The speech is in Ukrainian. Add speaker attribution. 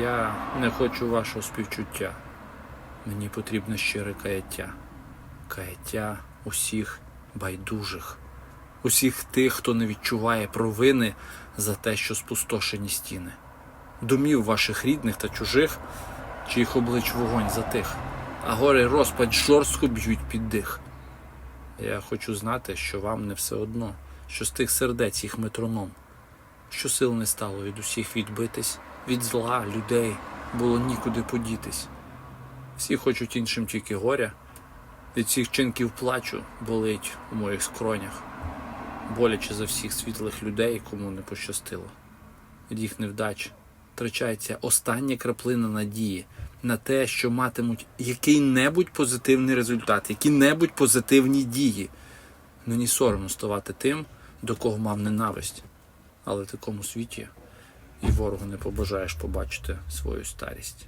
Speaker 1: Я не хочу вашого співчуття. Мені потрібне щире каяття. Каяття усіх байдужих, усіх тих, хто не відчуває провини за те, що спустошені стіни, домів ваших рідних та чужих, чиїх облич вогонь затих, а гори й розпач жорстко б'ють під дих. Я хочу знати, що вам не все одно, що з тих сердець їх метроном, що сил не стало від усіх відбитись, від зла, людей було нікуди подітись. Всі хочуть іншим тільки горя, від всіх чинків плачу болить у моїх скронях, боляче за всіх світлих людей, кому не пощастило. Від їх невдач втрачається остання краплина надії на те, що матимуть який-небудь позитивний результат, які-небудь позитивні дії. Мені соромно ставати тим, до кого мав ненависть, але в такому світі і ворогу не побажаєш побачити свою старість.